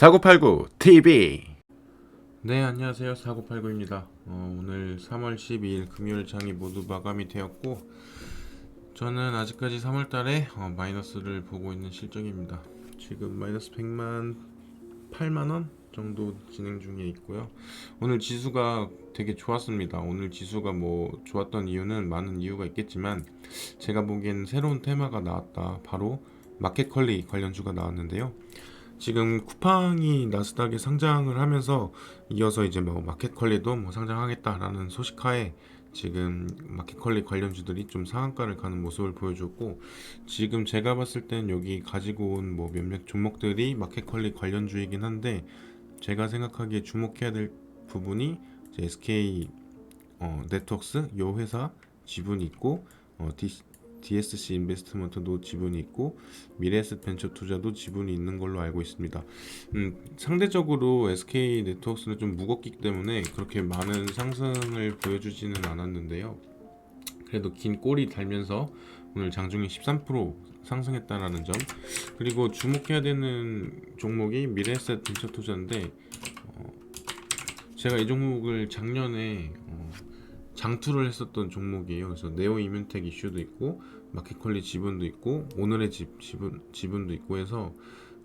사고팔구 TV 네 안녕하세요. 사고팔구입니다. 어, 오늘 3월 12일 금요일 장이 모두 마감이 되었고 저는 아직까지 3월달에 어, 마이너스를 보고 있는 실적입니다. 지금 마이너스 100만 8만원 정도 진행 중에 있고요. 오늘 지수가 되게 좋았습니다. 오늘 지수가 뭐 좋았던 이유는 많은 이유가 있겠지만 제가 보기엔 새로운 테마가 나왔다. 바로 마켓컬리 관련주가 나왔는데요. 지금 쿠팡이 나스닥에 상장을 하면서 이어서 이제 뭐 마켓컬리도 뭐 상장하겠다라는 소식하에 지금 마켓컬리 관련주들이 좀 상한가를 가는 모습을 보여줬고 지금 제가 봤을 땐 여기 가지고 온 뭐 몇몇 종목들이 마켓컬리 관련주이긴 한데 제가 생각하기에 주목해야 될 부분이 SK 어, 네트워크스 요 회사 지분이 있고 어, D, DSC 인베스트먼트도 지분이 있고 미래에셋 벤처 투자도 지분이 있는 걸로 알고 있습니다. 음, 상대적으로 SK 네트워크스는 좀 무겁기 때문에 그렇게 많은 상승을 보여주지는 않았는데요. 그래도 긴 꼬리 달면서 오늘 장중에 13% 상승했다라는 점 그리고 주목해야 되는 종목이 미래에셋 벤처 투자인데 어, 제가 이 종목을 작년에 어, 장투를 했었던 종목이에요. 그래서 네오 이뮨텍 이슈도 있고 마켓컬리 지분도 있고 오늘의 집 지분 지분도 있고 해서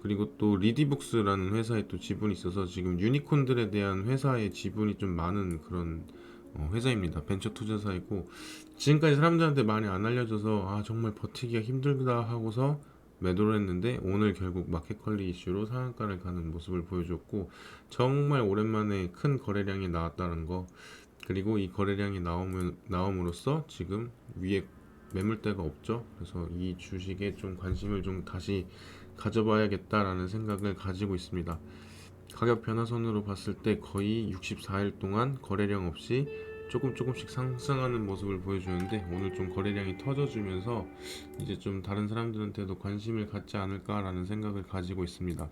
그리고 또 리디북스라는 회사에 또 지분이 있어서 지금 유니콘들에 대한 회사의 지분이 좀 많은 그런 어, 회사입니다. 벤처 투자사이고 지금까지 사람들한테 많이 안 알려져서 아 정말 버티기가 힘들다 하고서 매도를 했는데 오늘 결국 마켓컬리 이슈로 상한가를 가는 모습을 보여줬고 정말 오랜만에 큰 거래량이 나왔다는 거 그리고 이 거래량이 나오면 나옴으로써 지금 위에 매물대가 없죠. 그래서 이 주식에 좀 관심을 좀 다시 가져봐야겠다라는 생각을 가지고 있습니다. 가격 변화선으로 봤을 때 거의 64일 동안 거래량 없이 조금 조금씩 상승하는 모습을 보여주는데 오늘 좀 거래량이 터져주면서 이제 좀 다른 사람들한테도 관심을 갖지 않을까라는 생각을 가지고 있습니다.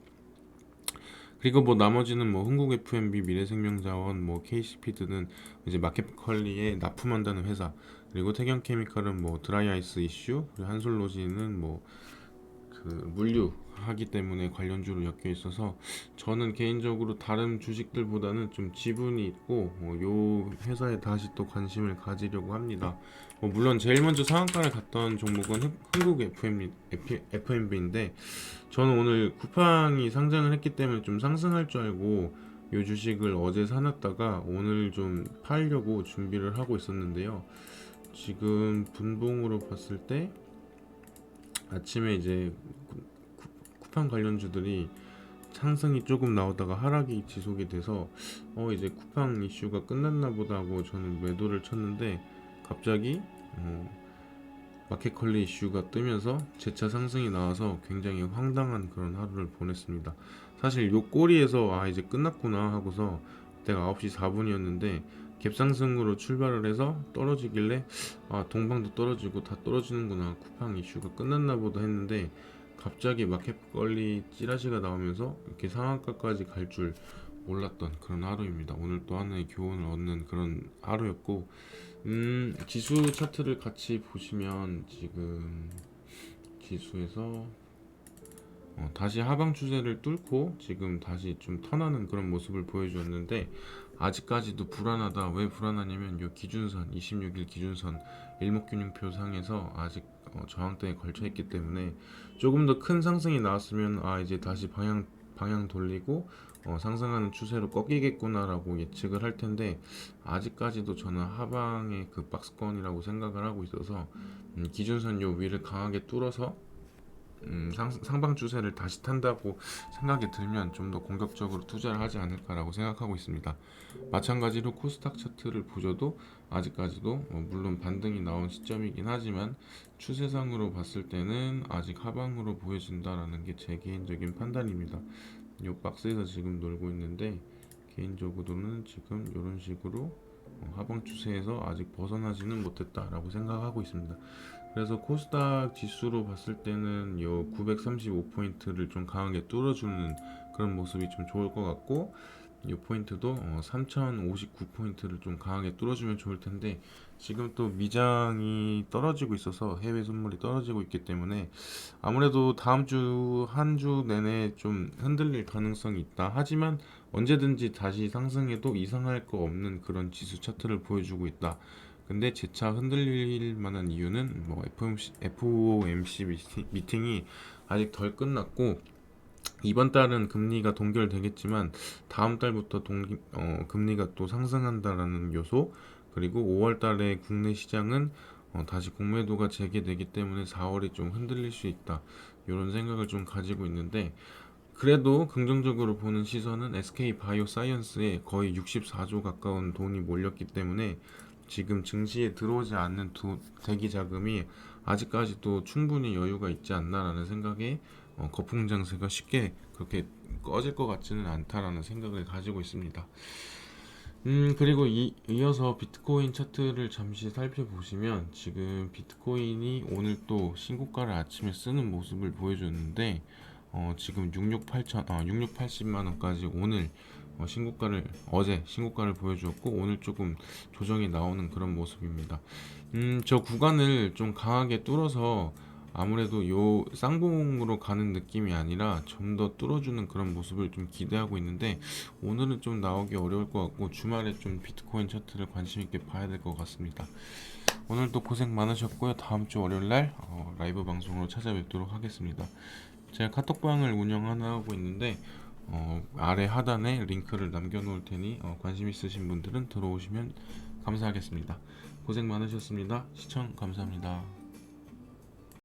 그리고 뭐 나머지는 뭐 흥국 F&B, 미래생명자원, 뭐 KC피드는 이제 마켓컬리에 납품한다는 회사, 그리고 태경케미칼은 뭐 드라이아이스 이슈, 그리고 한솔로지는 뭐 그 물류 하기 때문에 관련주로 엮여 있어서 저는 개인적으로 다른 주식들보다는 좀 지분이 있고 어, 요 회사에 다시 또 관심을 가지려고 합니다. 뭐 물론 제일 먼저 상한가를 갔던 종목은 흥- 흥국 FM, FMB인데 저는 오늘 쿠팡이 상장을 했기 때문에 좀 상승할 줄 알고 요 주식을 어제 사놨다가 오늘 좀 팔려고 준비를 하고 있었는데요. 지금 분봉으로 봤을 때 아침에 이제 쿠팡 관련주들이 상승이 조금 나오다가 하락이 지속이 돼서 어 이제 쿠팡 이슈가 끝났나 보다 하고 저는 매도를 쳤는데 갑자기 어 마켓컬리 이슈가 뜨면서 재차 상승이 나와서 굉장히 황당한 그런 하루를 보냈습니다. 사실 요 꼬리에서 아 이제 끝났구나 하고서 그때가 9시 4분이었는데 갭상승으로 출발을 해서 떨어지길래 아 동방도 떨어지고 다 떨어지는구나 쿠팡 이슈가 끝났나 보다 했는데 갑자기 마켓컬리 찌라시가 나오면서 이렇게 상한가까지 갈 줄 몰랐던 그런 하루입니다. 오늘 또 하나의 교훈을 얻는 그런 하루였고 음 지수 차트를 같이 보시면 지금 지수에서 어, 다시 하방 추세를 뚫고 지금 다시 좀 턴하는 그런 모습을 보여주었는데 아직까지도 불안하다. 왜 불안하냐면 요 기준선 26일 기준선 일목균형표 상에서 아직 어, 저항대에 걸쳐 있기 때문에 조금 더 큰 상승이 나왔으면 아 이제 다시 방향 방향 돌리고 어, 상승하는 추세로 꺾이겠구나라고 예측을 할 텐데 아직까지도 저는 하방의 그 박스권이라고 생각을 하고 있어서 음, 기준선 요 위를 강하게 뚫어서 음, 상, 상방 추세를 다시 탄다고 생각이 들면 좀 더 공격적으로 투자를 하지 않을까라고 생각하고 있습니다. 마찬가지로 코스닥 차트를 보셔도 아직까지도 어, 물론 반등이 나온 시점이긴 하지만 추세상으로 봤을 때는 아직 하방으로 보여진다라는 게 제 개인적인 판단입니다. 이 박스에서 지금 놀고 있는데 개인적으로는 지금 이런 식으로 어, 하방 추세에서 아직 벗어나지는 못했다라고 생각하고 있습니다. 그래서 코스닥 지수로 봤을 때는 요 935포인트를 좀 강하게 뚫어주는 그런 모습이 좀 좋을 것 같고 이 포인트도 어, 3059포인트를 좀 강하게 뚫어주면 좋을 텐데 지금 또 미장이 떨어지고 있어서 해외 선물이 떨어지고 있기 때문에 아무래도 다음 주한주 내내 좀 흔들릴 가능성이 있다. 하지만 언제든지 다시 상승해도 이상할 거 없는 그런 지수 차트를 보여주고 있다. 근데 재차 흔들릴 만한 이유는 뭐 FOMC, FOMC 미팅- 미팅이 아직 덜 끝났고 이번 달은 금리가 동결되겠지만 다음 달부터 동, 어, 금리가 또 상승한다라는 요소 그리고 5월 달에 국내 시장은 어, 다시 공매도가 재개되기 때문에 4월이 좀 흔들릴 수 있다. 이런 생각을 좀 가지고 있는데 그래도 긍정적으로 보는 시선은 SK 바이오 사이언스에 거의 64조 가까운 돈이 몰렸기 때문에 지금 증시에 들어오지 않는 두, 대기 자금이 아직까지도 충분히 여유가 있지 않나라는 생각에 어, 거품 장세가 쉽게 그렇게 꺼질 것 같지는 않다라는 생각을 가지고 있습니다. 음, 그리고 이, 이어서 비트코인 차트를 잠시 살펴보시면 지금 비트코인이 오늘 또 신고가를 아침에 쓰는 모습을 보여줬는데 어, 지금 66,8천, 아, 6680만 원까지 오늘 어, 신고가를 어제 신고가를 보여주었고 오늘 조금 조정이 나오는 그런 모습입니다. 음, 저 구간을 좀 강하게 뚫어서 아무래도 요 쌍봉으로 가는 느낌이 아니라 좀 더 뚫어주는 그런 모습을 좀 기대하고 있는데 오늘은 좀 나오기 어려울 것 같고 주말에 좀 비트코인 차트를 관심 있게 봐야 될 것 같습니다. 오늘도 고생 많으셨고요. 다음 주 월요일 날 어, 라이브 방송으로 찾아뵙도록 하겠습니다. 제가 카톡방을 운영 하나 하고 있는데 어, 아래 하단에 링크를 남겨놓을 테니 어, 관심 있으신 분들은 들어오시면 감사하겠습니다. 고생 많으셨습니다. 시청 감사합니다.